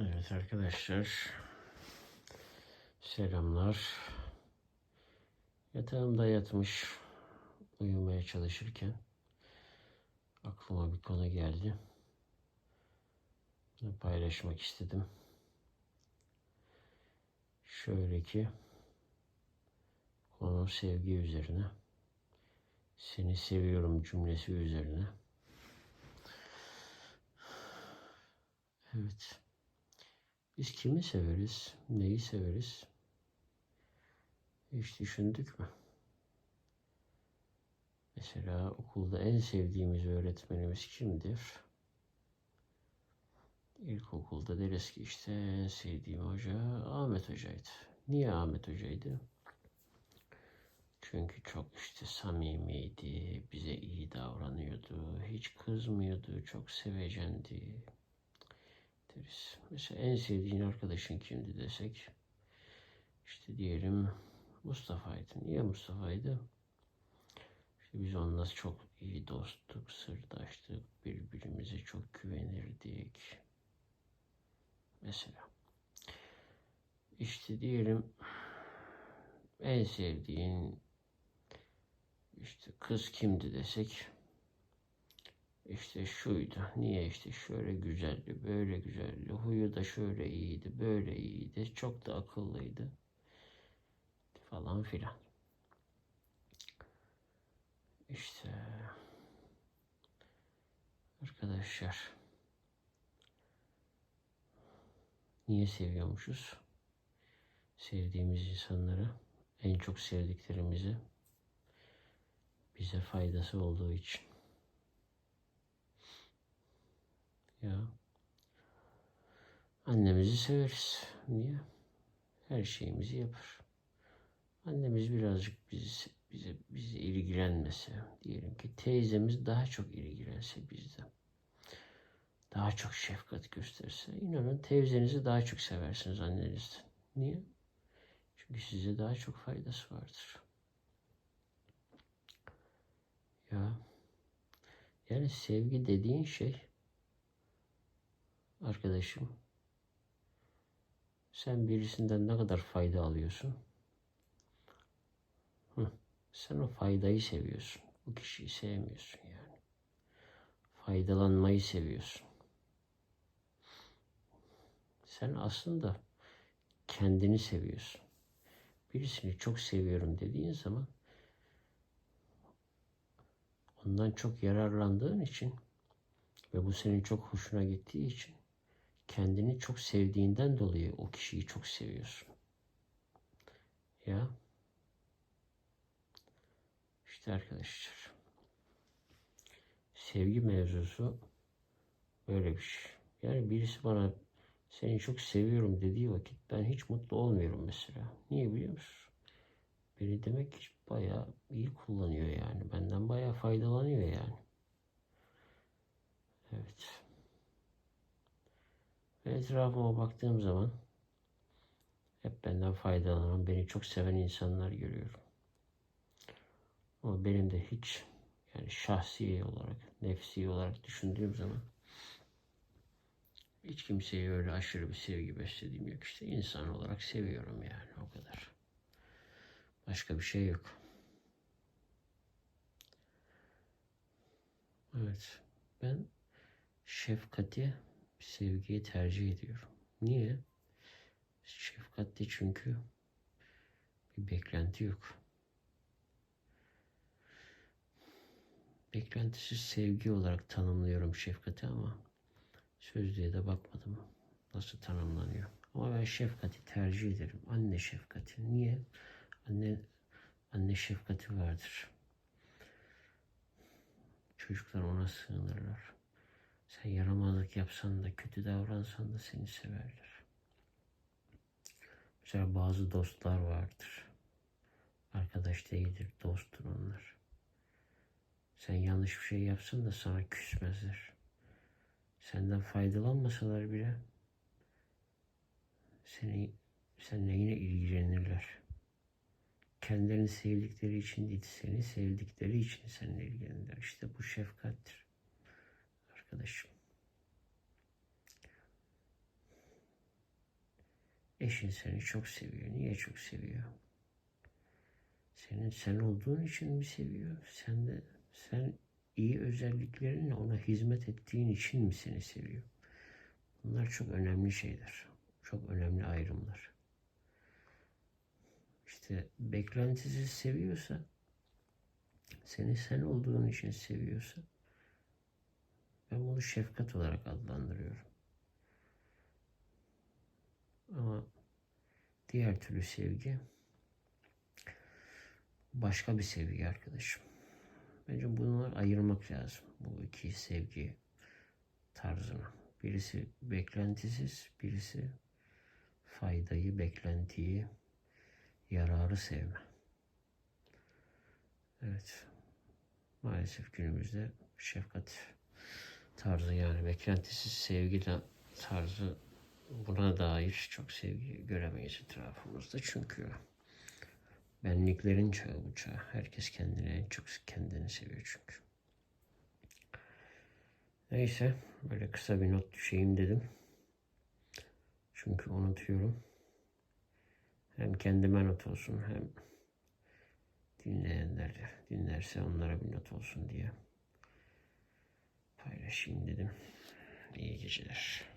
Evet arkadaşlar. Selamlar. Yatağımda yatmış uyumaya çalışırken aklıma bir konu geldi. Bunu paylaşmak istedim. Şöyle ki konu sevgi üzerine. Seni seviyorum cümlesi üzerine. Evet. Biz kimi severiz? Neyi severiz? Hiç düşündük mü? Mesela okulda en sevdiğimiz öğretmenimiz kimdir? İlkokulda deriz ki işte en sevdiğim hoca Ahmet Hoca'ydı. Niye Ahmet Hoca'ydı? Çünkü çok işte samimiydi, bize iyi davranıyordu, hiç kızmıyordu, çok sevecendi deriz. Mesela en sevdiğin arkadaşın kimdi desek, işte diyelim Mustafa'ydı. Niye Mustafa'ydı? İşte biz onunla çok iyi dosttuk, sırdaştık, birbirimize çok güvenirdik. Mesela. İşte diyelim en sevdiğin işte kız kimdi desek işte şuydu. Niye işte şöyle güzeldi, böyle güzeldi. Huyu da şöyle iyiydi, böyle iyiydi. Çok da akıllıydı. Falan filan. İşte arkadaşlar niye seviyormuşuz? Sevdiğimiz insanları, en çok sevdiklerimizi bize faydası olduğu için. Ya. Annemizi severiz. Niye? Her şeyimizi yapar. Annemiz birazcık bizi, bize bize ilgilenmese, diyelim ki teyzemiz daha çok ilgilense bizden. Daha çok şefkat gösterse, inanın teyzenizi daha çok seversiniz annenizden. Niye? Çünkü size daha çok faydası vardır. Ya. Yani sevgi dediğin şey arkadaşım sen birisinden ne kadar fayda alıyorsun? Hı, sen o faydayı seviyorsun. Bu kişiyi sevmiyorsun yani. Faydalanmayı seviyorsun. Sen aslında kendini seviyorsun. Birisini çok seviyorum dediğin zaman ondan çok yararlandığın için ve bu senin çok hoşuna gittiği için kendini çok sevdiğinden dolayı o kişiyi çok seviyorsun. Ya. İşte arkadaşlar. Sevgi mevzusu böyle bir şey. Yani birisi bana seni çok seviyorum dediği vakit ben hiç mutlu olmuyorum mesela. Niye biliyor musun? Beni demek ki bayağı iyi kullanıyor yani. Benden bayağı faydalanıyor yani. Evet. Etrafıma baktığım zaman hep benden faydalanan, beni çok seven insanlar görüyorum. Ama benim de hiç yani şahsi olarak, nefsi olarak düşündüğüm zaman hiç kimseye öyle aşırı bir sevgi beslediğim yok. İşte insan olarak seviyorum yani o kadar. Başka bir şey yok. Evet. Ben şefkati sevgiyi tercih ediyorum. Niye? Şefkatli çünkü bir beklenti yok. Beklentisiz sevgi olarak tanımlıyorum şefkati ama sözlüğe de bakmadım nasıl tanımlanıyor. Ama ben şefkati tercih ederim. Anne şefkati. Niye? Anne anne şefkati vardır. Çocuklar ona sığınırlar. Sen yaramazlık yapsan da, kötü davransan da seni severler. Mesela bazı dostlar vardır. Arkadaş değildir, dosttur onlar. Sen yanlış bir şey yapsan da sana küsmezler. Senden faydalanmasalar bile seni seninle yine ilgilenirler. Kendilerini sevdikleri için değil, seni sevdikleri için seninle ilgilenirler. İşte bu şefkattir arkadaşım. Eşin seni çok seviyor. Niye çok seviyor? Senin sen olduğun için mi seviyor? Sen de sen iyi özelliklerinle ona hizmet ettiğin için mi seni seviyor? Bunlar çok önemli şeyler. Çok önemli ayrımlar. İşte beklentisiz seviyorsa, seni sen olduğun için seviyorsa, ben bunu şefkat olarak adlandırıyorum. Ama diğer türlü sevgi başka bir sevgi arkadaşım. Bence bunları ayırmak lazım. Bu iki sevgi tarzını. Birisi beklentisiz, birisi faydayı, beklentiyi, yararı sevme. Evet. Maalesef günümüzde şefkat tarzı yani beklentisiz sevgi tarzı buna dair çok sevgi göremeyiz etrafımızda. Çünkü benliklerin çağı bu çağ. Herkes kendini en çok kendini seviyor çünkü. Neyse böyle kısa bir not düşeyim dedim. Çünkü unutuyorum. Hem kendime not olsun hem dinleyenler dinlerse onlara bir not olsun diye paylaşayım dedim. İyi geceler.